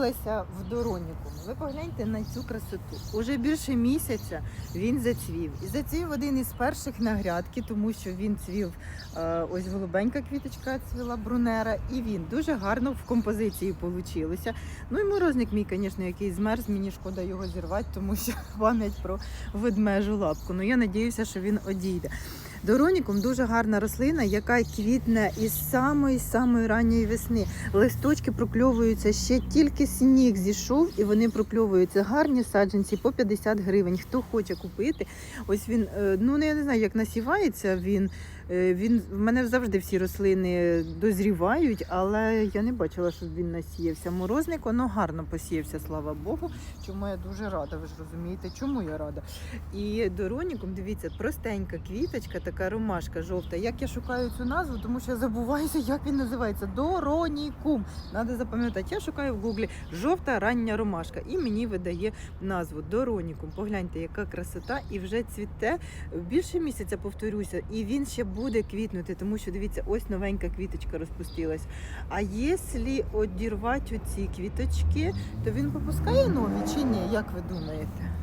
появилася в Дороніку. Ви погляньте на цю красоту. Уже більше місяця він зацвів. І зацвів один із перших на грядки, тому що він цвів е, ось голубенька квіточка цвіла брунера, і він дуже гарно в композиції получилося. Ну і морозник мій, звісно, який змерз, мені шкода його зірвати, тому що пам'ять про ведмежу лапку. Ну я надіюся, що він одійде. Доронікум дуже гарна рослина, яка квітне із самої самої ранньої весни. Листочки прокльовуються ще тільки сніг зійшов, і вони прокльовуються. Гарні саджанці по 50 гривень. Хто хоче купити, ось він е, ну я не знаю, як насівається він. Е, Він в мене завжди всі рослини дозрівають, але я не бачила, щоб він насіявся. Морозник, воно гарно посіявся, слава Богу. Чому я дуже рада, ви ж розумієте, чому я рада. І дороніком, дивіться, простенька квіточка, така ромашка жовта. Як я шукаю цю назву, тому що я забуваюся, як він називається. Доронікум. Надо запам'ятати. Я шукаю в гуглі жовта рання ромашка, і мені видає назву Доронікум. Погляньте, яка красота, і вже цвіте більше місяця, повторюся, і він ще буде квітнути, тому що дивіться, ось новенька квіточка розпустилась. А якщо одірвати оці квіточки, то він попускає нові чи ні? Як ви думаєте?